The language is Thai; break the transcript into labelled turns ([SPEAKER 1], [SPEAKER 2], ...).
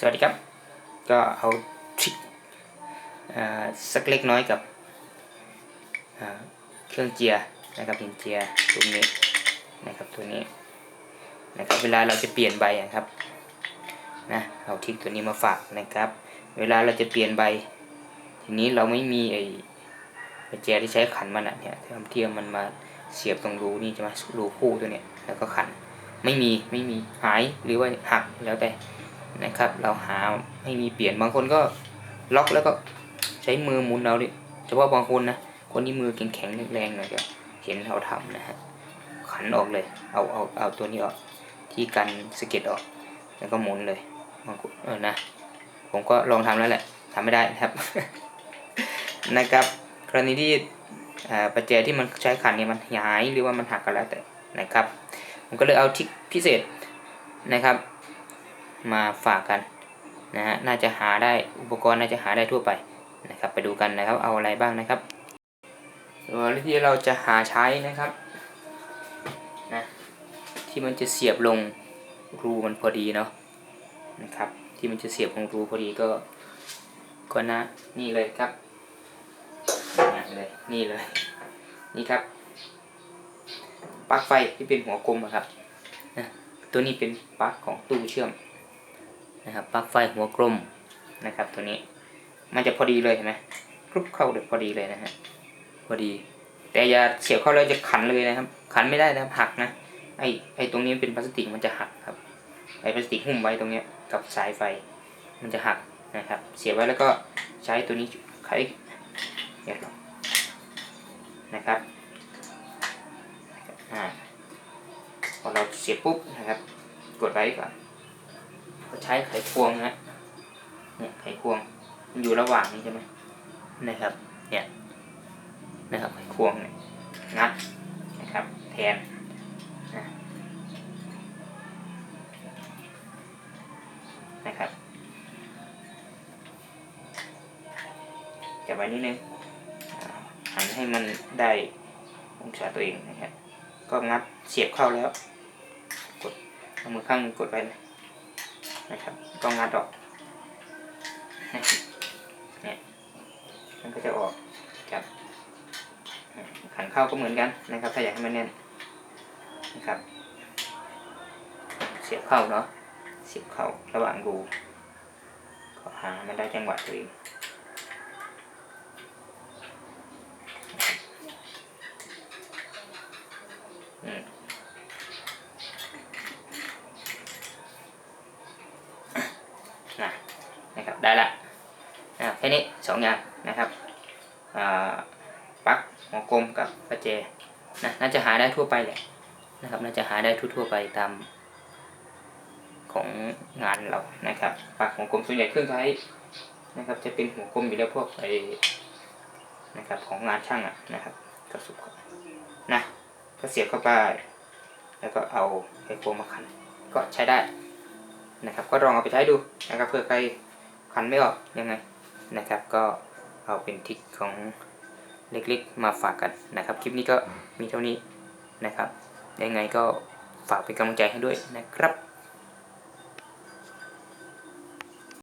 [SPEAKER 1] สวัสดีครับ ก็เอาทริคสักเล็กน้อยกับเครื่องเจียร์นะครับเห็นเจียร์ตัวนี้นะครับตัวนี้นะครับเวลาเราจะเปลี่ยนใบอะครับนะเอาทริคตัวนี้มาฝากนะครับ เวลาเราจะเปลี่ยนใบ ทีนี้เราไม่มีไอ้ไอ้แจที่ใช้ขันมันอะเนี่ยทำเทียมมันมาเสียบตรงรูนี่ใช่ไหมรูคู่ตัวเนี้ยแล้วก็ขันไม่มีไม่มีหายหรือว่าหักแล้วแต่ นะครับ เราหาไม่มีเปลี่ยนบางคนก็ล็อกแล้วก็ใช้มือหมุนเอาดิเฉพาะบางคนนะคนที่มือแข็งๆแรงหน่อยก็เห็นเขาทำนะฮะขันออกเลย เอาเอาเอาตัวนี้ออก ที่กันสเก็ดออก แล้วก็หมุนเลยบางคนเออนะ ผมก็ลองทำแล้วแหละทำไม่ได้นะครับ นะครับ กรณีที่ประแจที่มันใช้ขันเนี่ยมันหายหรือว่ามันหักกันแล้วแต่นะครับ ผมก็เลยเอาทริคพิเศษนะครับ มาฝากกันนะฮะน่าจะหาได้อุปกรณ์น่าจะหาได้ทั่วไปนะครับไปดูกันนะครับเอาอะไรบ้างนะครับตัวที่เราจะหาใช้นะครับนะที่มันจะเสียบลงรูมันพอดีเนาะนะครับที่มันจะเสียบลงรูพอดีก็ก็นะนี่เลยครับนี่เลยนี่เลยนี่ครับปลั๊กไฟที่เป็นหัวกลมอะครับตัวนี้เป็นปลั๊กของตู้เชื่อม นะครับปลั๊กไฟหัวกลมนะครับ ตัวนี้ มันจะพอดีเลยเห็นไหมคลุกเข้าเด็พอดีเลยนะฮะพอดี แต่อย่าเสียบเข้าแล้วจะขันเลยนะครับ ขันไม่ได้นะครับหักนะไอไอตรงนี้เป็นพลาสติกมันจะหักครับไอพลาสติกหุ้มไว้ตรงเนี้ยกับสายไฟ มันจะหักนะครับ เสียบไว้แล้วก็ใช้ตัวนี้ไขเนี่ยหรอกนะครับอ่าพอเราเสียบปุ๊บนะครับ กดไว้ก่อน ช้ไขควงนะเนี่ยไขควงมันอยู่ระหว่างนี้ใช่ไหมนะครับ เนี่ยนะครับไขควงเนี่ยงัดนะครับ แทนนะนะครับจับไว้นิดนึงหันให้มันได้องศาตัวเองนะครับ ก็งัดเสียบเข้าแล้ว กดเอามือข้างกดไปนะ นะครับก็งัดออกเนี่ยมันก็จะออกครับขันเข้าก็เหมือนกันนะครับ ถ้าอยากให้มันแน่นนะครับ เสียบเข้าเนาะเสียบเข้าระหว่างรูก็หามันได้จังหวะตัวเอง นะนะครับได้ละนะแค่นี้สองอย่างนะครับอ่าปลั๊กหัวกลมกับประแจนะน่าจะหาได้ทั่วไปแหละนะครับน่าจะหาได้ทั่วๆไปตามของงานเรานะครับปักหัวกลมส่วนใหญ่เครื่องใช้นะครับ จะเป็นหัวกลมอยู่แล้วพวกไอ้นะครับของงานช่างอะนะครับก็สุกนะก็เสียบเข้าไปแล้วก็เอาไอ้โฟมมาขันก็ใช้ได้ นะครับ ก็ลองเอาไปใช้ดูนะครับเผื่อใครคันไม่ออกยังไงนะครับ ก็เอาเป็นทิศของเล็กๆมาฝากกันนะครับ คลิปนี้ก็มีเท่านี้นะครับ ยังไงก็ฝากเป็นกำลังใจให้ด้วยนะครับ